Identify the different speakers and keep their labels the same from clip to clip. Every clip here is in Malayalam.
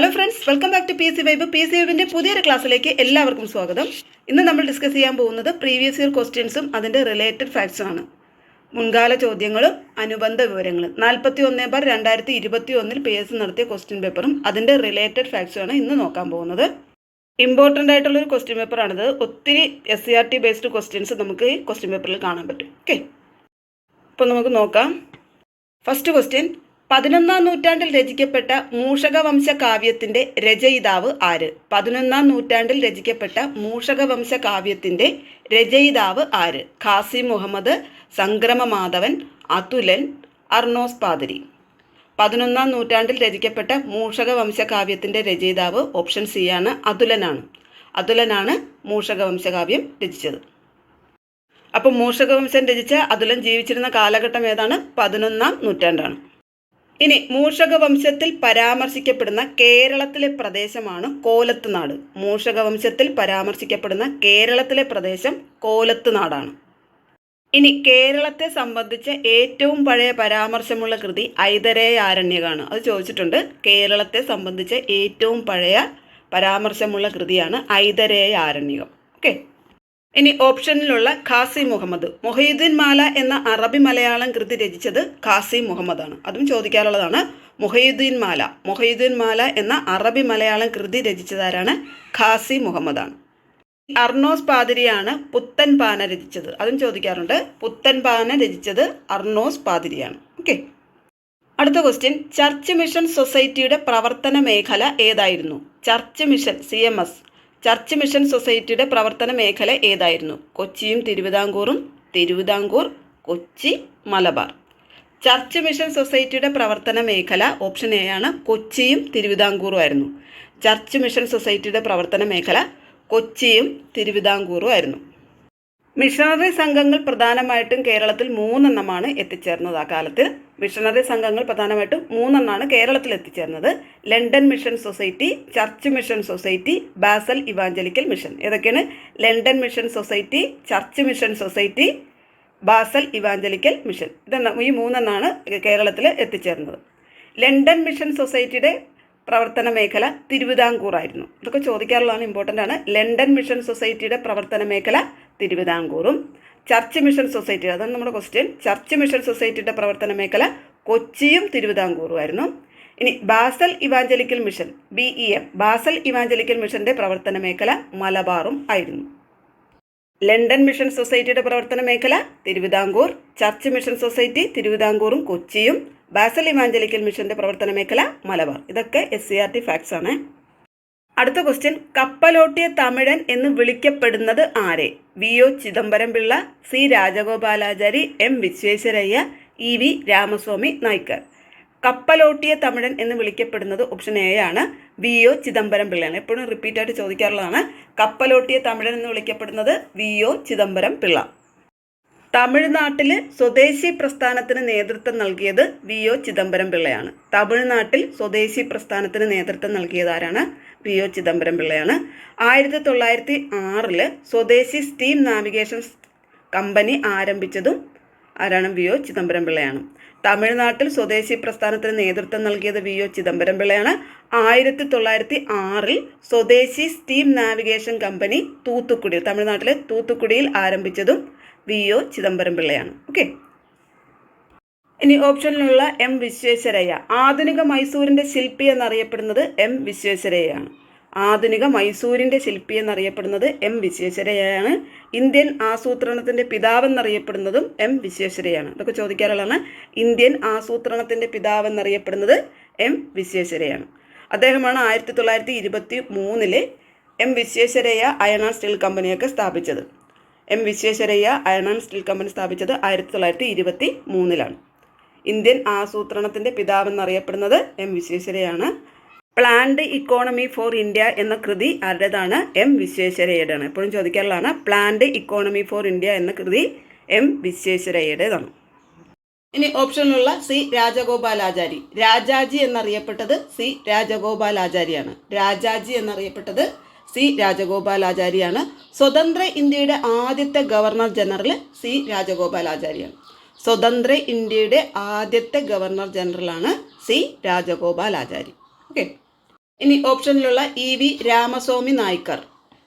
Speaker 1: Hello friends welcome back to P C vibe P C വൈബിന്റെ പുതിയൊരു ക്ലാസ്സിലേക്ക് എല്ലാവർക്കും സ്വാഗതം. ഇന്ന് നമ്മൾ ഡിസ്കസ് ചെയ്യാൻ പോകുന്നത് പ്രീവിയസ് ഇയർ ക്വസ്റ്റ്യൻസും അതിന്റെ റിലേറ്റഡ് ഫാക്ട്സും ആണ്. മുൻകാല ചോദ്യങ്ങളും അനുബന്ധ വിവരങ്ങളും. നാൽപ്പത്തി ഒന്നേ ബാർ രണ്ടായിരത്തി ഇരുപത്തി ഒന്നിൽ പി എസ് നടത്തിയ ക്വസ്റ്റ്യൻ പേപ്പറും അതിന്റെ റിലേറ്റഡ് ഫാക്ട്സും ആണ് ഇന്ന് നോക്കാൻ പോകുന്നത്. ഇമ്പോർട്ടന്റ് ആയിട്ടുള്ള ഒരു ക്വസ്റ്റ്യൻ പേപ്പറാണിത് ഒത്തിരി S C R T based questions നമുക്ക് ഈ ക്വസ്റ്റ്യൻ പേപ്പറിൽ കാണാൻ പറ്റും. ഓക്കെ അപ്പോൾ നമുക്ക് നോക്കാം. ഫസ്റ്റ് ക്വസ്റ്റ്യൻ പതിനൊന്നാം നൂറ്റാണ്ടിൽ രചിക്കപ്പെട്ട മൂഷകവംശ കാവ്യത്തിന്റെ രചയിതാവ് ആര്? പതിനൊന്നാം നൂറ്റാണ്ടിൽ രചിക്കപ്പെട്ട മൂഷകവംശ കാവ്യത്തിന്റെ രചയിതാവ് ആര്? ഖാസി മുഹമ്മദ് സംക്രമ മാധവൻ അതുലൻ അർണോസ് പാതിരി. പതിനൊന്നാം നൂറ്റാണ്ടിൽ രചിക്കപ്പെട്ട മൂഷകവംശ കാവ്യത്തിന്റെ രചയിതാവ് ഓപ്ഷൻ സി ആണ് അതുലനാണ്. അതുലനാണ് മൂഷകവംശകാവ്യം രചിച്ചത്. അപ്പോൾ മൂഷകവംശം രചിച്ച അതുലൻ ജീവിച്ചിരുന്ന കാലഘട്ടം ഏതാണ്? പതിനൊന്നാം നൂറ്റാണ്ടാണ്. ഇനി മൂഷകവംശത്തിൽ പരാമർശിക്കപ്പെടുന്ന കേരളത്തിലെ പ്രദേശമാണ് കോലത്ത് നാട് മൂഷകവംശത്തിൽ പരാമർശിക്കപ്പെടുന്ന കേരളത്തിലെ പ്രദേശം കോലത്ത് നാടാണ് ഇനി കേരളത്തെ സംബന്ധിച്ച ഏറ്റവും പഴയ പരാമർശമുള്ള കൃതി ഐതരേയാരണ്യകാണ്. അത് ചോദിച്ചിട്ടുണ്ട്. കേരളത്തെ സംബന്ധിച്ച ഏറ്റവും പഴയ പരാമർശമുള്ള കൃതിയാണ് ഐതരേയാരണ്യകം. ഓക്കെ? ഇനി ഓപ്ഷനിലുള്ള ഖാസി മുഹമ്മദ്. മൊഹീദ്ദീൻ മാല എന്ന അറബി മലയാളം കൃതി രചിച്ചത് ഖാസി മുഹമ്മദാണ്. അതും ചോദിക്കാറുള്ളതാണ് മൊഹീദ്ദീൻ മാല മൊഹീദ്ദീൻ മാല എന്ന അറബി മലയാളം കൃതി രചിച്ചതാരാണ് ഖാസി മുഹമ്മദാണ്. അർണോസ് പാതിരിയാണ് പുത്തൻ പാന രചിച്ചത്. അതും ചോദിക്കാറുണ്ട് പുത്തൻ പാന രചിച്ചത് അർണോസ് പാതിരിയാണ്. ഓക്കെ. അടുത്ത ക്വസ്റ്റ്യൻ ചർച്ച് മിഷൻ സൊസൈറ്റിയുടെ പ്രവർത്തന മേഖല ഏതായിരുന്നു? Church mission C M S church mission സൊസൈറ്റിയുടെ പ്രവർത്തന മേഖല ഏതായിരുന്നു? കൊച്ചിയും തിരുവിതാംകൂറും തിരുവിതാംകൂർ കൊച്ചി മലബാർ. ചർച്ച് മിഷൻ സൊസൈറ്റിയുടെ പ്രവർത്തന മേഖല ഓപ്ഷൻ എ ആണ്. കൊച്ചിയും തിരുവിതാംകൂറും ആയിരുന്നു. ചർച്ച് മിഷൻ സൊസൈറ്റിയുടെ പ്രവർത്തന മേഖല കൊച്ചിയും തിരുവിതാംകൂറും ആയിരുന്നു. മിഷണറി സംഘങ്ങൾ പ്രധാനമായിട്ടും കേരളത്തിൽ മൂന്നെണ്ണമാണ് എത്തിച്ചേർന്നത് ആ കാലത്ത്. മിഷണറി സംഘങ്ങൾ പ്രധാനമായിട്ടും മൂന്നെണ്ണമാണ് കേരളത്തിൽ എത്തിച്ചേർന്നത്. London mission society church mission society Basel evangelical mission. ഏതൊക്കെയാണ്? London mission society church mission society Basel evangelical mission. ഇതെന്നാ ഈ മൂന്നെണ്ണമാണ് കേരളത്തിൽ എത്തിച്ചേർന്നത്. ലണ്ടൻ മിഷൻ സൊസൈറ്റിയുടെ പ്രവർത്തന മേഖല തിരുവിതാംകൂറായിരുന്നു ഇതൊക്കെ ചോദിക്കാറുള്ളതാണ് ഇമ്പോർട്ടന്റ് ആണ്. ലണ്ടൻ മിഷൻ സൊസൈറ്റിയുടെ പ്രവർത്തന മേഖല തിരുവിതാംകൂറും. ചർച്ച് മിഷൻ സൊസൈറ്റി അതാണ് നമ്മുടെ ക്വസ്റ്റ്യൻ ചർച്ച് മിഷൻ സൊസൈറ്റിയുടെ പ്രവർത്തന മേഖല കൊച്ചിയും തിരുവിതാംകൂറുമായിരുന്നു ഇനി Basel evangelical mission B E M Basel evangelical മിഷന്റെ പ്രവർത്തന മേഖല മലബാറും ആയിരുന്നു. ലണ്ടൻ മിഷൻ സൊസൈറ്റിയുടെ പ്രവർത്തന മേഖല തിരുവിതാംകൂർ ചർച്ച് മിഷൻ സൊസൈറ്റി തിരുവിതാംകൂറും കൊച്ചിയും ബാസൽ ഇവാഞ്ചലിക്കൽ മിഷന്റെ പ്രവർത്തന മേഖല മലബാർ. ഇതൊക്കെ S C R T facts ആണ്. അടുത്ത ക്വസ്റ്റ്യൻ കപ്പലോട്ടിയ തമിഴൻ എന്ന് വിളിക്കപ്പെടുന്നത് ആരെ? V. O. Chidambaram Pillai C. Rajagopalachari M. Visvesvaraya E. V. Ramasamy Naicker കപ്പലോട്ടിയ തമിഴൻ എന്ന് വിളിക്കപ്പെടുന്നത് ഓപ്ഷൻ എ ആണ്. വി. ഒ. ചിദംബരം പിള്ളയാണ് എപ്പോഴും റിപ്പീറ്റ് ആയിട്ട് ചോദിക്കാറുള്ളതാണ്. കപ്പലോട്ടിയ തമിഴൻ എന്ന് വിളിക്കപ്പെടുന്നത് വി. ഒ. ചിദംബരം പിള്ള തമിഴ്നാട്ടിൽ സ്വദേശി പ്രസ്ഥാനത്തിന് നേതൃത്വം നൽകിയത് വി. ഒ. ചിദംബരം പിള്ളയാണ് തമിഴ്നാട്ടിൽ സ്വദേശി പ്രസ്ഥാനത്തിന് നേതൃത്വം നൽകിയത് ആരാണ്? വി ഒ ചിദംബരം പിള്ളയാണ്. ആയിരത്തി തൊള്ളായിരത്തി ആറിൽ സ്വദേശി സ്റ്റീം നാവിഗേഷൻ കമ്പനി ആരംഭിച്ചതും ആരാണ്? വി ഒ ചിദംബരം പിള്ളയാണ്. തമിഴ്നാട്ടിൽ സ്വദേശി പ്രസ്ഥാനത്തിന് നേതൃത്വം നൽകിയത് വി ഒ ചിദംബരം പിള്ളയാണ്. ആയിരത്തി തൊള്ളായിരത്തി ആറിൽ Swadeshi steam navigation company Thoothukudi തമിഴ്നാട്ടിലെ തൂത്തുക്കുടിയിൽ ആരംഭിച്ചതും വി ഒ ചിദംബരം പിള്ളയാണ്. ഓക്കെ. ഇനി ഓപ്ഷനിലുള്ള എം വിശ്വേശ്വരയ്യ. ആധുനിക മൈസൂരിന്റെ ശില്പി എന്നറിയപ്പെടുന്നത് എം വിശ്വേശ്വരയ്യാണ്. ആധുനിക മൈസൂരിന്റെ ശില്പി എന്നറിയപ്പെടുന്നത് എം വിശ്വേശ്വരയ്യാണ്. ഇന്ത്യൻ ആസൂത്രണത്തിന്റെ പിതാവെന്നറിയപ്പെടുന്നതും എം വിശ്വേശ്വരയ്യാണ്. ഇതൊക്കെ ചോദിക്കാറുള്ളതാണ്. ഇന്ത്യൻ ആസൂത്രണത്തിന്റെ പിതാവെന്നറിയപ്പെടുന്നത് എം വിശ്വേശ്വരയ്യാണ്. അദ്ദേഹമാണ് ആയിരത്തി തൊള്ളായിരത്തി ഇരുപത്തി മൂന്നിലെ M Visvesvaraya iron and steel കമ്പനിയൊക്കെ സ്ഥാപിച്ചത്. M Visvesvaraya iron and steel company സ്ഥാപിച്ചത് ആയിരത്തി തൊള്ളായിരത്തി ഇരുപത്തി മൂന്നിലാണ് ഇന്ത്യൻ ആസൂത്രണത്തിന്റെ പിതാവെന്നറിയപ്പെടുന്നത് എം വിശ്വേശ്വരയാണ്. പ്ലാൻഡ് ഇക്കോണമി ഫോർ ഇന്ത്യ എന്ന കൃതി ആരുടേതാണ്? എം വിശ്വേശ്വരയ്യയുടെയാണ് എപ്പോഴും ചോദിക്കാറുള്ളതാണ് പ്ലാൻഡ് ഇക്കോണമി ഫോർ ഇന്ത്യ എന്ന കൃതി എം വിശ്വേശ്വരയുടേതാണ്. ഇനി ഓപ്ഷനിലുള്ള സി രാജഗോപാലാചാരി. രാജാജി എന്നറിയപ്പെട്ടത് സി രാജഗോപാലാചാരിയാണ്. രാജാജി എന്നറിയപ്പെട്ടത് സി രാജഗോപാലാചാരിയാണ്. സ്വതന്ത്ര ഇന്ത്യയുടെ ആദ്യത്തെ ഗവർണർ ജനറൽ സി രാജഗോപാലാചാരിയാണ്. സ്വതന്ത്ര ഇന്ത്യയുടെ ആദ്യത്തെ ഗവർണർ ജനറലാണ് സി രാജഗോപാലാചാരി ഓക്കെ ഇനി ഓപ്ഷനിലുള്ള E V Ramasamy Naicker.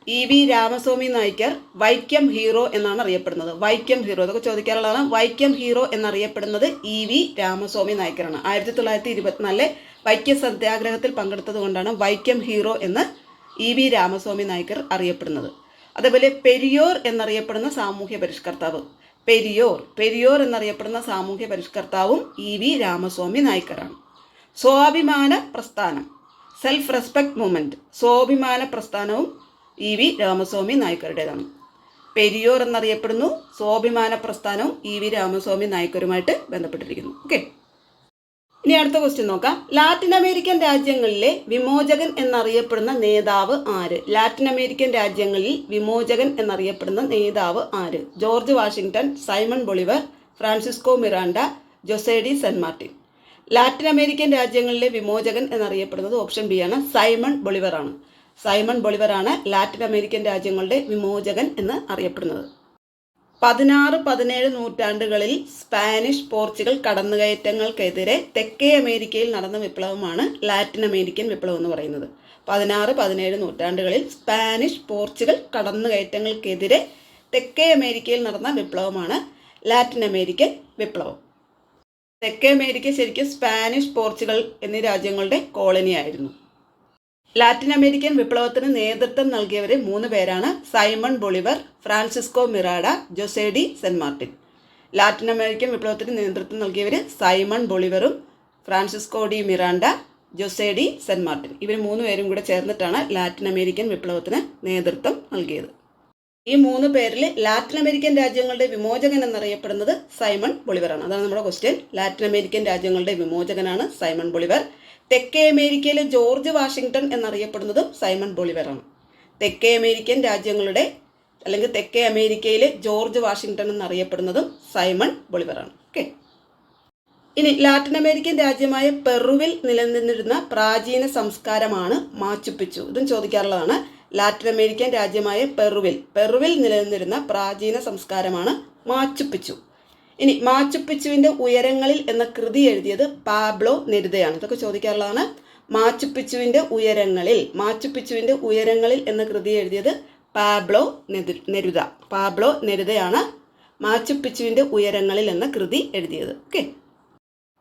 Speaker 1: E V Ramasamy Naicker Vaikom hero എന്നാണ് അറിയപ്പെടുന്നത്. വൈക്കം ഹീറോ ഇതൊക്കെ ചോദിക്കാറുള്ളതാണ് വൈക്കം ഹീറോ എന്നറിയപ്പെടുന്നത് ഇ വി രാമസ്വാമി നായ്ക്കറാണ്. ആയിരത്തി തൊള്ളായിരത്തി ഇരുപത്തിനാലിലെ വൈക്കം സത്യാഗ്രഹത്തിൽ പങ്കെടുത്തത് കൊണ്ടാണ് വൈക്കം ഹീറോ എന്ന് ഇ വി രാമസ്വാമി നായ്ക്കർ അറിയപ്പെടുന്നത്. അതേപോലെ പെരിയോർ എന്നറിയപ്പെടുന്ന സാമൂഹ്യ പരിഷ്കർത്താവ്. പെരിയോർ. പെരിയോർ എന്നറിയപ്പെടുന്ന സാമൂഹ്യ പരിഷ്കർത്താവും ഇ വി രാമസ്വാമി നായ്ക്കറാണ് സ്വാഭിമാന പ്രസ്ഥാനം. സെൽഫ് റെസ്പെക്ട് മൂവ്മെന്റ് സ്വാഭിമാന പ്രസ്ഥാനവും ഇ വി രാമസ്വാമി നായ്ക്കരുടേതാണ്. പെരിയോർ എന്നറിയപ്പെടുന്നു. സ്വാഭിമാന പ്രസ്ഥാനവും ഇ വി രാമസ്വാമി നായ്ക്കരുമായിട്ട് ബന്ധപ്പെട്ടിരിക്കുന്നു. ഓക്കെ ഇനി അടുത്ത ക്വസ്റ്റ്യൻ നോക്കാം. ലാറ്റിൻ അമേരിക്കൻ രാജ്യങ്ങളിലെ വിമോചകൻ എന്നറിയപ്പെടുന്ന നേതാവ് ആര്? ലാറ്റിൻ അമേരിക്കൻ രാജ്യങ്ങളിൽ വിമോചകൻ എന്നറിയപ്പെടുന്ന നേതാവ് ആര്? George Washington Simon Bolivar Francisco Miranda Jose de San Martin. Latin American രാജ്യങ്ങളിലെ വിമോചകൻ എന്നറിയപ്പെടുന്നത് ഓപ്ഷൻ ബി ആണ്. സൈമൺ ബൊളിവർ ആണ്. സൈമൺ ബൊളിവർ ആണ് ലാറ്റിൻ അമേരിക്കൻ രാജ്യങ്ങളുടെ വിമോചകൻ എന്ന് അറിയപ്പെടുന്നത്. പതിനാറ് പതിനേഴ് നൂറ്റാണ്ടുകളിൽ സ്പാനിഷ് പോർച്ചുഗൽ കടന്നുകയറ്റങ്ങൾക്കെതിരെ തെക്കേ അമേരിക്കയിൽ നടന്ന വിപ്ലവമാണ് ലാറ്റിൻ അമേരിക്കൻ വിപ്ലവം എന്ന് പറയുന്നത്. പതിനാറ് പതിനേഴ് നൂറ്റാണ്ടുകളിൽ സ്പാനിഷ് പോർച്ചുഗൽ കടന്നുകയറ്റങ്ങൾക്കെതിരെ തെക്കേ അമേരിക്കയിൽ നടന്ന വിപ്ലവമാണ് ലാറ്റിൻ അമേരിക്കൻ വിപ്ലവം. തെക്കേ അമേരിക്ക ശരിക്കും സ്പാനിഷ് പോർച്ചുഗൽ എന്നീ രാജ്യങ്ങളുടെ കോളനിയായിരുന്നു. ലാറ്റിൻ അമേരിക്കൻ വിപ്ലവത്തിന് നേതൃത്വം നൽകിയവരെ മൂന്ന് പേരാണ് Simon Bolivar Francisco Miranda Jose de San Martin. Latin American വിപ്ലവത്തിന് നേതൃത്വം നൽകിയവർ Simon ബൊളിവറും Francisco de Miranda Jose de San Martin. ഇവർ മൂന്ന് പേരും കൂടെ ചേർന്നിട്ടാണ് ലാറ്റിൻ അമേരിക്കൻ വിപ്ലവത്തിന് നേതൃത്വം നൽകിയത്. ഈ മൂന്ന് പേരിൽ ലാറ്റിൻ അമേരിക്കൻ രാജ്യങ്ങളുടെ വിമോചകൻ എന്നറിയപ്പെടുന്നത് സൈമൺ ബൊളിവറാണ്. അതാണ് നമ്മുടെ ക്വസ്റ്റ്യൻ ലാറ്റിൻ അമേരിക്കൻ രാജ്യങ്ങളുടെ വിമോചകനാണ് സൈമൺ ബൊളിവർ. തെക്കേ അമേരിക്കയിലെ ജോർജ് വാഷിങ്ടൺ എന്നറിയപ്പെടുന്നതും സൈമൺ ബൊളിവറാണ്. തെക്കേ അമേരിക്കൻ രാജ്യങ്ങളുടെ അല്ലെങ്കിൽ തെക്കേ അമേരിക്കയിലെ ജോർജ് വാഷിങ്ടൺ എന്നറിയപ്പെടുന്നതും സൈമൺ ബൊളിവറാണ്. ഓക്കെ ഇനി ലാറ്റിൻ അമേരിക്കൻ രാജ്യമായ പെറുവിൽ നിലനിന്നിരുന്ന പ്രാചീന സംസ്കാരമാണ് മാച്ചുപ്പിച്ചു ഇതും ചോദിക്കാറുള്ളതാണ്. ലാറ്റിൻ അമേരിക്കൻ രാജ്യമായ പെറുവിൽ. പെറുവിൽ നിലനിന്നിരുന്ന പ്രാചീന സംസ്കാരമാണ് മാച്ചുപ്പിച്ചു ഇനി മാച്ചുപ്പിച്ചുവിന്റെ ഉയരങ്ങളിൽ എന്ന കൃതി എഴുതിയത് പാബ്ലോ നെരുതയാണ് ഇതൊക്കെ ചോദിക്കാറുള്ളതാണ്. മാച്ചുപ്പിച്ചുവിന്റെ ഉയരങ്ങളിൽ മാച്ചുപ്പിച്ചുവിന്റെ ഉയരങ്ങളിൽ എന്ന കൃതി എഴുതിയത് പാബ്ലോ നെരുത പാബ്ലോ നെരുതയാണ് മാച്ചുപ്പിച്ചുവിന്റെ ഉയരങ്ങളിൽ എന്ന കൃതി എഴുതിയത്. ഓക്കെ.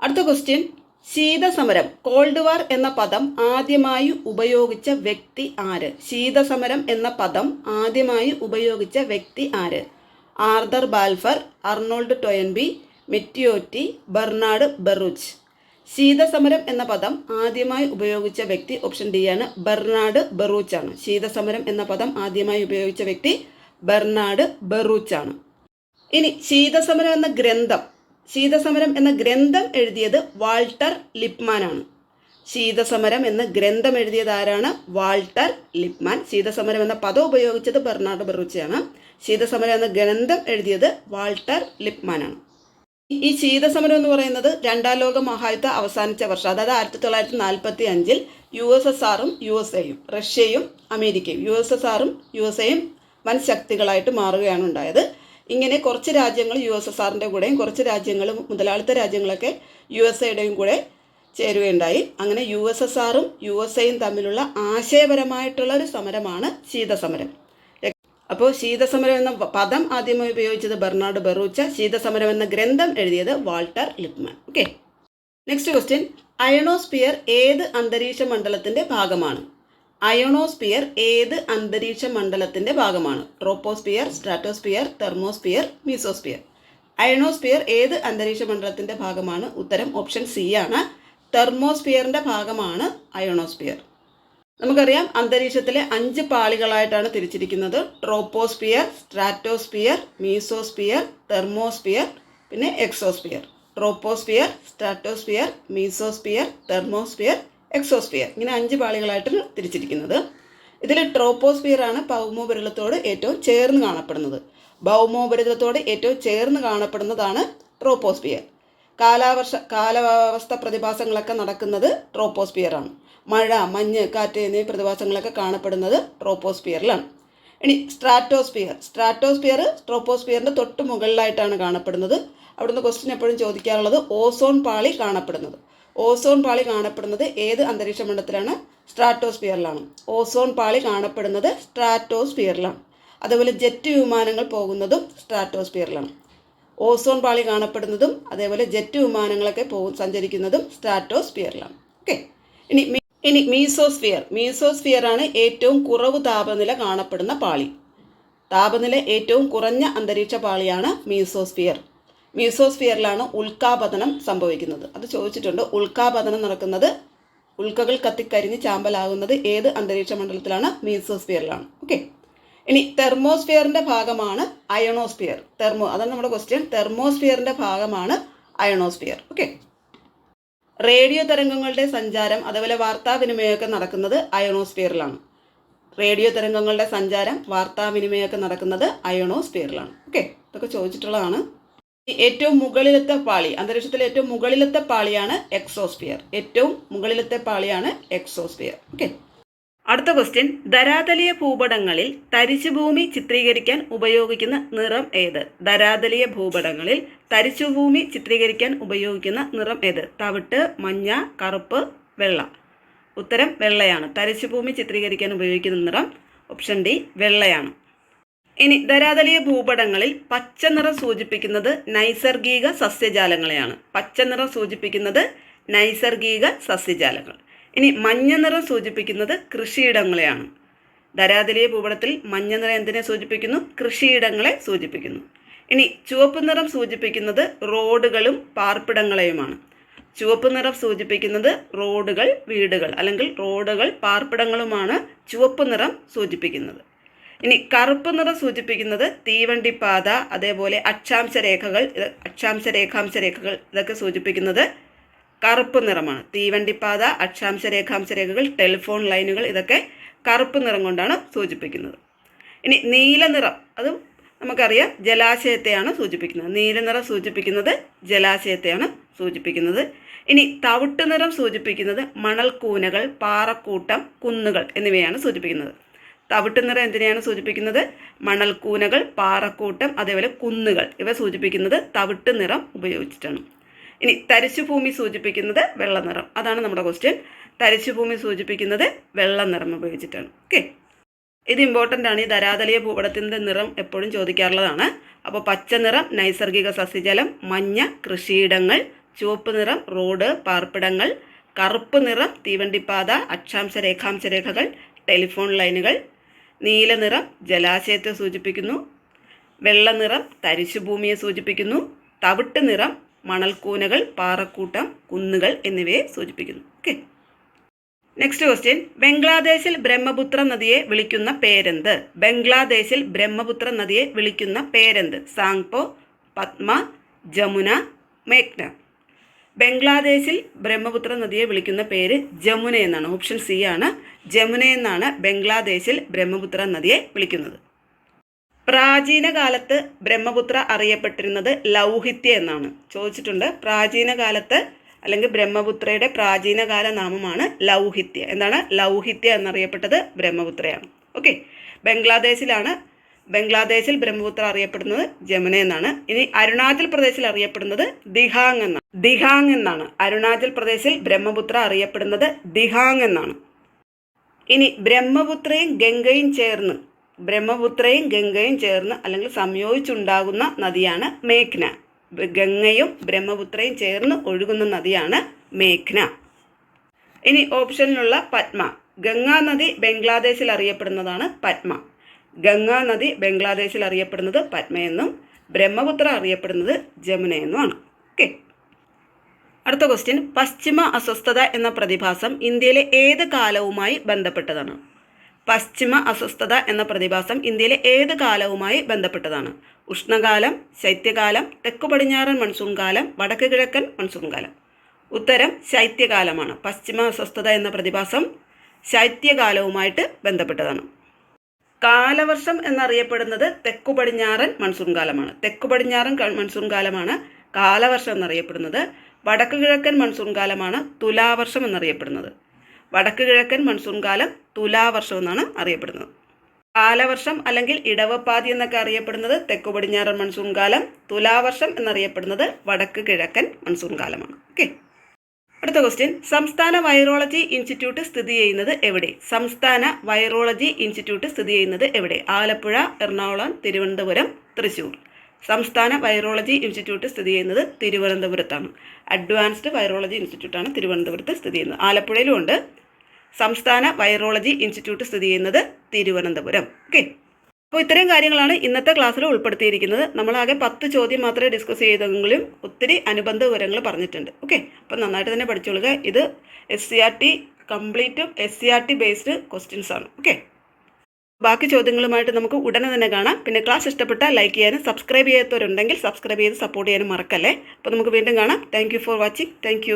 Speaker 1: അടുത്ത ക്വസ്റ്റ്യൻ. ശീതസമരം കോൾഡ് വാർ എന്ന പദം ആദ്യമായി ഉപയോഗിച്ച വ്യക്തി ആര്? ശീതസമരം എന്ന പദം ആദ്യമായി ഉപയോഗിച്ച വ്യക്തി ആര്? ആർദർ ബാൽഫർ അർണോൾഡ് ടൊയൻബി മെറ്റിയോറ്റി ബെർണാഡ് ബെറുച്ച്. ശീതസമരം എന്ന പദം ആദ്യമായി ഉപയോഗിച്ച വ്യക്തി ഓപ്ഷൻ ഡി ആണ് ബെർണാഡ് ബെറൂച്ച് ആണ് ശീതസമരം എന്ന പദം ആദ്യമായി ഉപയോഗിച്ച വ്യക്തി ബെർണാഡ് ബെറൂച്ച് ആണ് ഇനി ശീതസമരം എന്ന ഗ്രന്ഥം ശീതസമരം എന്ന ഗ്രന്ഥം എഴുതിയത് വാൾട്ടർ ലിപ്മാൻ ആണ് ശീതസമരം എന്ന ഗ്രന്ഥം എഴുതിയത് ആരാണ്? Walter Lippmann. ശീതസമരം എന്ന പദം ഉപയോഗിച്ചത് ബെർണാഡ് ബെറുച്ചയാണ്. ശീതസമരം എന്ന ഗ്രന്ഥം എഴുതിയത് വാൾട്ടർ ലിപ്മാൻ ആണ് ഈ ശീതസമരം എന്ന് പറയുന്നത് രണ്ടാം ലോക മഹായുദ്ധ അവസാനിച്ച വർഷം അതായത് ആയിരത്തി തൊള്ളായിരത്തി നാൽപ്പത്തി അഞ്ചിൽ യു എസ് എസ് ആറും യു എസ് എയും റഷ്യയും അമേരിക്കയും യു എസ് എസ് ആറും യു എസ് എയും വൻ ശക്തികളായിട്ട് മാറുകയാണ് ഉണ്ടായത്. ഇങ്ങനെ കുറച്ച് രാജ്യങ്ങൾ യു എസ് എസ് ആറിന്റെ കൂടെയും കുറച്ച് രാജ്യങ്ങൾ മുതലാളിത്ത രാജ്യങ്ങളൊക്കെ യു എസ് എയുടെയും കൂടെ ചേരുകയുണ്ടായി. അങ്ങനെ യു എസ് എസ് ആറും യു എസ് എയും തമ്മിലുള്ള ആശയപരമായിട്ടുള്ള ഒരു സമരമാണ് ശീതസമരം. അപ്പോൾ ശീതസമരം എന്ന പദം ആദ്യമായി ഉപയോഗിച്ചത് ബെർണാഡ് ബെറൂച്ച. ശീതസമരം എന്ന ഗ്രന്ഥം എഴുതിയത് Walter Lippmann okay. Next question. Ionosphere ഏത് അന്തരീക്ഷ മണ്ഡലത്തിന്റെ ഭാഗമാണ്? അയോണോസ്പിയർ ഏത് അന്തരീക്ഷ മണ്ഡലത്തിന്റെ ഭാഗമാണ്? ട്രോപ്പോസ്പിയർ സ്ട്രാറ്റോസ്പിയർ തെർമോസ്പിയർ മീസോസ്പിയർ. അയണോസ്പിയർ ഏത് അന്തരീക്ഷ മണ്ഡലത്തിന്റെ ഭാഗമാണ്? ഉത്തരം ഓപ്ഷൻ സി ആണ്. തെർമോസ്പിയറിന്റെ ഭാഗമാണ് അയോണോസ്പിയർ. നമുക്കറിയാം അന്തരീക്ഷത്തിലെ അഞ്ച് പാളികളായിട്ടാണ് തിരിച്ചിരിക്കുന്നത്. ട്രോപ്പോസ്പിയർ സ്ട്രാറ്റോസ്പിയർ മീസോസ്പിയർ തെർമോസ്പിയർ പിന്നെ എക്സോസ്പിയർ. ട്രോപ്പോസ്പിയർ സ്ട്രാറ്റോസ്പിയർ മീസോസ്പിയർ തെർമോസ്പിയർ എക്സോസ്ഫിയർ ഇങ്ങനെ അഞ്ച് പാളികളായിട്ട് തിരിച്ചിരിക്കുന്നത്. ഇതിൽ ട്രോപ്പോസ്ഫിയർ ആണ് ഭൗമോപരിതലത്തോട് ഏറ്റവും ചേർന്ന് കാണപ്പെടുന്നത്. ഭൗമോപരിതലത്തോട് ഏറ്റവും ചേർന്ന് കാണപ്പെടുന്നതാണ് ട്രോപ്പോസ്ഫിയർ കാലാവർഷ കാലാവസ്ഥ പ്രതിഭാസങ്ങളൊക്കെ നടക്കുന്നത് ട്രോപ്പോസ്ഫിയർ ആണ്. മഴ മഞ്ഞ് കാറ്റ് എന്നീ പ്രതിഭാസങ്ങളൊക്കെ കാണപ്പെടുന്നത് ട്രോപ്പോസ്ഫിയറിലാണ് ഇനി സ്ട്രാറ്റോസ്ഫിയർ. സ്ട്രാറ്റോസ്ഫിയർ ട്രോപ്പോസ്ഫിയറിന്റെ തൊട്ട് മുകളിലായിട്ടാണ് കാണപ്പെടുന്നത്. അവിടുന്ന് ക്വസ്റ്റ്യൻ എപ്പോഴും ചോദിക്കാറുള്ളത് ഓസോൺ പാളി കാണപ്പെടുന്നത്. ഓസോൺ പാളി കാണപ്പെടുന്നത് ഏത് അന്തരീക്ഷ മണ്ഡലത്തിലാണ് സ്ട്രാറ്റോസ്ഫിയറിലാണ്. ഓസോൺ പാളി കാണപ്പെടുന്നത് സ്ട്രാറ്റോസ്ഫിയറിലാണ്. അതേപോലെ ജെറ്റ് വിമാനങ്ങൾ പോകുന്നതും സ്ട്രാറ്റോസ്ഫിയറിലാണ്. ഓസോൺ പാളി കാണപ്പെടുന്നതും അതേപോലെ ജെറ്റ് വിമാനങ്ങളൊക്കെ പോകും സഞ്ചരിക്കുന്നതും സ്ട്രാറ്റോസ്ഫിയറിലാണ്. ഓക്കെ. ഇനി ഇനി മീസോസ്ഫിയർ. മീസോസ്ഫിയർ ആണ് ഏറ്റവും കുറവ് താപനില കാണപ്പെടുന്ന പാളി. താപനില ഏറ്റവും കുറഞ്ഞ അന്തരീക്ഷ പാളിയാണ് മീസോസ്ഫിയർ. മീസോസ്ഫിയറിലാണ് ഉൽക്കാപതനം സംഭവിക്കുന്നത്. അത് ചോദിച്ചിട്ടുണ്ട് ഉൽക്കാപതനം നടക്കുന്നത് ഉൽക്കകൾ കത്തിക്കരിഞ്ഞ് ചാമ്പലാകുന്നത് ഏത് അന്തരീക്ഷ മണ്ഡലത്തിലാണ്? മീസോസ്ഫിയറിലാണ്. ഓക്കെ ഇനി തെർമോസ്ഫിയറിന്റെ ഭാഗമാണ് അയണോസ്ഫിയർ. തെർമോ അതാണ് നമ്മുടെ ക്വസ്റ്റ്യൻ തെർമോസ്ഫിയറിന്റെ ഭാഗമാണ് അയണോസ്ഫിയർ. ഓക്കെ റേഡിയോ തരംഗങ്ങളുടെ സഞ്ചാരം അതേപോലെ വാർത്താവിനിമയമൊക്കെ നടക്കുന്നത് അയണോസ്ഫിയറിലാണ്. റേഡിയോ തരംഗങ്ങളുടെ സഞ്ചാരം വാർത്താവിനിമയമൊക്കെ നടക്കുന്നത് അയണോസ്ഫിയറിലാണ്. ഓക്കെ ഇതൊക്കെ ചോദിച്ചിട്ടുള്ളതാണ്. ഏറ്റവും മുകളിലത്തെ പാളി അന്തരീക്ഷത്തിലെ ഏറ്റവും മുകളിലത്തെ പാളിയാണ് എക്സോസ്ഫിയർ. ഏറ്റവും മുകളിലത്തെ പാളിയാണ് എക്സോസ്ഫിയർ. ഓക്കെ അടുത്ത ക്വസ്റ്റ്യൻ ധരാതലീയ ഭൂപടങ്ങളിൽ തരിശുഭൂമി ചിത്രീകരിക്കാൻ ഉപയോഗിക്കുന്ന നിറം ഏത്? ധരാതലീയ ഭൂപടങ്ങളിൽ തരിശുഭൂമി ചിത്രീകരിക്കാൻ ഉപയോഗിക്കുന്ന നിറം ഏത്? തവിട്ട് മഞ്ഞ കറുപ്പ് വെള്ള. ഉത്തരം വെള്ളയാണ്. തരിശുഭൂമി ചിത്രീകരിക്കാൻ ഉപയോഗിക്കുന്ന നിറം ഓപ്ഷൻ ഡി വെള്ളയാണ്. ഇനി ധരാതലീയ ഭൂപടങ്ങളിൽ പച്ച നിറം സൂചിപ്പിക്കുന്നത് നൈസർഗിക സസ്യജാലങ്ങളെയാണ്. പച്ച നിറം സൂചിപ്പിക്കുന്നത് നൈസർഗിക സസ്യജാലങ്ങൾ. ഇനി മഞ്ഞ നിറം സൂചിപ്പിക്കുന്നത് കൃഷിയിടങ്ങളെയാണ്. ധരാതലീയ ഭൂപടത്തിൽ മഞ്ഞ നിറം എന്തിനെ സൂചിപ്പിക്കുന്നു? കൃഷിയിടങ്ങളെ സൂചിപ്പിക്കുന്നു. ഇനി ചുവപ്പ് നിറം സൂചിപ്പിക്കുന്നത് റോഡുകളും പാർപ്പിടങ്ങളെയുമാണ്. ചുവപ്പ് നിറം സൂചിപ്പിക്കുന്നത് റോഡുകൾ വീടുകൾ അല്ലെങ്കിൽ റോഡുകൾ പാർപ്പിടങ്ങളുമാണ് ചുവപ്പ് നിറം സൂചിപ്പിക്കുന്നത്. ഇനി കറുപ്പ് നിറം സൂചിപ്പിക്കുന്നത് തീവണ്ടിപ്പാത അതേപോലെ അക്ഷാംശ രേഖകൾ അക്ഷാംശ രേഖാംശ രേഖകൾ ഇതൊക്കെ സൂചിപ്പിക്കുന്നത് കറുപ്പ് നിറമാണ്. തീവണ്ടിപ്പാത അക്ഷാംശ രേഖാംശ രേഖകൾ ടെലിഫോൺ ലൈനുകൾ ഇതൊക്കെ കറുപ്പ് നിറം കൊണ്ടാണ് സൂചിപ്പിക്കുന്നത്. ഇനി നീല നിറം അതും നമുക്കറിയാം ജലാശയത്തെയാണ് സൂചിപ്പിക്കുന്നത്. നീല നിറം സൂചിപ്പിക്കുന്നത് ജലാശയത്തെയാണ് സൂചിപ്പിക്കുന്നത്. ഇനി തവിട്ട് നിറം സൂചിപ്പിക്കുന്നത് മണൽക്കൂനകൾ പാറക്കൂട്ടം കുന്നുകൾ എന്നിവയാണ് സൂചിപ്പിക്കുന്നത്. തവിട്ട് നിറം എന്തിനെയാണ് സൂചിപ്പിക്കുന്നത്? മണൽക്കൂനകൾ പാറക്കൂട്ടം അതേപോലെ കുന്നുകൾ. ഇവ സൂചിപ്പിക്കുന്നത് തവിട്ട് നിറം ഉപയോഗിച്ചിട്ടാണ്. ഇനി തരിശുഭൂമി സൂചിപ്പിക്കുന്നത് വെള്ള നിറം അതാണ് നമ്മുടെ ക്വസ്റ്റ്യൻ തരിശുഭൂമി സൂചിപ്പിക്കുന്നത് വെള്ള നിറം ഉപയോഗിച്ചിട്ടാണ്. ഓക്കെ ഇത് ഇമ്പോർട്ടന്റ് ആണ്. ഈ ധരാതലീയ ഭൂപടത്തിന്റെ നിറം എപ്പോഴും ചോദിക്കാറുള്ളതാണ്. അപ്പോൾ പച്ച നിറം നൈസർഗിക സസ്യജലം മഞ്ഞ കൃഷിയിടങ്ങൾ ചുവപ്പ് നിറം റോഡ് പാർപ്പിടങ്ങൾ കറുപ്പ് നിറം തീവണ്ടിപ്പാത അക്ഷാംശ രേഖാംശ രേഖകൾ ടെലിഫോൺ ലൈനുകൾ നീല നിറം ജലാശയത്തെ സൂചിപ്പിക്കുന്നു. വെള്ള നിറം തരിശുഭൂമിയെ സൂചിപ്പിക്കുന്നു. തവിട്ട് നിറം മണൽക്കൂനകൾ പാറക്കൂട്ടം കുന്നുകൾ എന്നിവയെ സൂചിപ്പിക്കുന്നു. ഓക്കെ നെക്സ്റ്റ് ക്വസ്റ്റ്യൻ ബംഗ്ലാദേശിൽ ബ്രഹ്മപുത്ര നദിയെ വിളിക്കുന്ന പേരെന്ത്? ബംഗ്ലാദേശിൽ ബ്രഹ്മപുത്ര നദിയെ വിളിക്കുന്ന പേരെന്ത്? സാങ്പോ പത്മ ജമുന മേഘ്ന. ബംഗ്ലാദേശിൽ ബ്രഹ്മപുത്ര നദിയെ വിളിക്കുന്ന പേര് ജമുന എന്നാണ്. ഓപ്ഷൻ സി ആണ്. ജമുന എന്നാണ് ബംഗ്ലാദേശിൽ ബ്രഹ്മപുത്ര നദിയെ വിളിക്കുന്നത്. പ്രാചീന കാലത്ത് ബ്രഹ്മപുത്ര അറിയപ്പെട്ടിരുന്നത് ലൗഹിത്യ എന്നാണ്. ചോദിച്ചിട്ടുണ്ട് പ്രാചീന കാലത്ത് അല്ലെങ്കിൽ ബ്രഹ്മപുത്രയുടെ പ്രാചീനകാല നാമമാണ് ലൗഹിത്യ. എന്താണ്? ലൗഹിത്യ എന്നറിയപ്പെട്ടത് ബ്രഹ്മപുത്രയാണ്. ഓക്കെ ബംഗ്ലാദേശിലാണ് ബംഗ്ലാദേശിൽ ബ്രഹ്മപുത്ര അറിയപ്പെടുന്നത് ജമുന എന്നാണ്. ഇനി അരുണാചൽ പ്രദേശിൽ അറിയപ്പെടുന്നത് ദിഹാങ് എന്നാണ്. ദിഹാങ് എന്നാണ്. അരുണാചൽ പ്രദേശിൽ ബ്രഹ്മപുത്ര അറിയപ്പെടുന്നത് ദിഹാങ് എന്നാണ്. ഇനി ബ്രഹ്മപുത്രയും ഗംഗയും ചേർന്ന് ബ്രഹ്മപുത്രയും ഗംഗയും ചേർന്ന് അല്ലെങ്കിൽ സംയോജിച്ചുണ്ടാകുന്ന നദിയാണ് മേഘ്ന. ഗംഗയും ബ്രഹ്മപുത്രയും ചേർന്ന് ഒഴുകുന്ന നദിയാണ് മേഘ്ന. ഇനി ഓപ്ഷനിലുള്ള പത്മ. ഗംഗാ നദി ബംഗ്ലാദേശിൽ അറിയപ്പെടുന്നതാണ് പത്മ. ഗംഗാ നദി ബംഗ്ലാദേശിൽ അറിയപ്പെടുന്നത് പത്മയെന്നും ബ്രഹ്മപുത്ര അറിയപ്പെടുന്നത് ജമുന എന്നുമാണ് ഓക്കെ. അടുത്ത ക്വസ്റ്റ്യൻ പശ്ചിമ അസ്വസ്ഥത എന്ന പ്രതിഭാസം ഇന്ത്യയിലെ ഏത് കാലവുമായി ബന്ധപ്പെട്ടതാണ്? പശ്ചിമ അസ്വസ്ഥത എന്ന പ്രതിഭാസം ഇന്ത്യയിലെ ഏത് കാലവുമായി ബന്ധപ്പെട്ടതാണ്? ഉഷ്ണകാലം ശൈത്യകാലം തെക്കു പടിഞ്ഞാറൻ മൺസൂൺ കാലം വടക്ക് കിഴക്കൻ മൺസൂൺ കാലം ഉത്തരം ശൈത്യകാലമാണ്. പശ്ചിമ അസ്വസ്ഥത എന്ന പ്രതിഭാസം ശൈത്യകാലവുമായിട്ട് ബന്ധപ്പെട്ടതാണ്. കാലവർഷം എന്നറിയപ്പെടുന്നത് തെക്കു പടിഞ്ഞാറൻ മൺസൂൺ കാലമാണ് തെക്കു പടിഞ്ഞാറൻ മൺസൂൺ കാലമാണ് കാലവർഷം എന്നറിയപ്പെടുന്നത്. വടക്ക് കിഴക്കൻ മൺസൂൺ കാലമാണ് തുലാവർഷം എന്നറിയപ്പെടുന്നത്. വടക്ക് കിഴക്കൻ മൺസൂൺ കാലം തുലാവർഷം എന്നാണ് അറിയപ്പെടുന്നത്. കാലവർഷം അല്ലെങ്കിൽ ഇടവപ്പാതി എന്നൊക്കെ അറിയപ്പെടുന്നത് തെക്കു പടിഞ്ഞാറൻ മൺസൂൺ കാലം തുലാവർഷം എന്നറിയപ്പെടുന്നത് വടക്ക് കിഴക്കൻ മൺസൂൺ കാലമാണ് ഓക്കെ. അടുത്ത ക്വസ്റ്റ്യൻ സംസ്ഥാന വൈറോളജി ഇൻസ്റ്റിറ്റ്യൂട്ട് സ്ഥിതി ചെയ്യുന്നത് എവിടെ? സംസ്ഥാന വൈറോളജി ഇൻസ്റ്റിറ്റ്യൂട്ട് സ്ഥിതി ചെയ്യുന്നത് എവിടെ? ആലപ്പുഴ എറണാകുളം തിരുവനന്തപുരം തൃശ്ശൂർ. സംസ്ഥാന വൈറോളജി ഇൻസ്റ്റിറ്റ്യൂട്ട് സ്ഥിതി ചെയ്യുന്നത് തിരുവനന്തപുരത്താണ്. അഡ്വാൻസ്ഡ് വൈറോളജി ഇൻസ്റ്റിറ്റ്യൂട്ടാണ് തിരുവനന്തപുരത്ത് സ്ഥിതി ചെയ്യുന്നത്. ആലപ്പുഴയിലും ഉണ്ട്. സംസ്ഥാന വൈറോളജി ഇൻസ്റ്റിറ്റ്യൂട്ട് സ്ഥിതി ചെയ്യുന്നത് തിരുവനന്തപുരം. ഓക്കെ? അപ്പോൾ ഇത്രയും കാര്യങ്ങളാണ് ഇന്നത്തെ ക്ലാസ്സിൽ ഉൾപ്പെടുത്തിയിരിക്കുന്നത്. നമ്മളാകെ പത്ത് ചോദ്യം മാത്രമേ ഡിസ്കസ് ചെയ്തെങ്കിലും ഒത്തിരി അനുബന്ധ വിവരങ്ങൾ പറഞ്ഞിട്ടുണ്ട്. ഓക്കെ? അപ്പോൾ നന്നായിട്ട് തന്നെ പഠിച്ചോളുക. ഇത് S C R T കംപ്ലീറ്റും S C R T based questions ആണ്. ഓക്കെ? ബാക്കി ചോദ്യങ്ങളുമായിട്ട് നമുക്ക് ഉടനെ തന്നെ കാണാം. പിന്നെ ക്ലാസ് ഇഷ്ടപ്പെട്ടാൽ ലൈക്ക് ചെയ്യാനും സബ്സ്ക്രൈബ് ചെയ്യാത്തവരുണ്ടെങ്കിൽ സബ്സ്ക്രൈബ് ചെയ്ത് സപ്പോർട്ട് ചെയ്യാനും മറക്കല്ലേ? അപ്പോൾ നമുക്ക് വീണ്ടും കാണാം. Thank for watching thank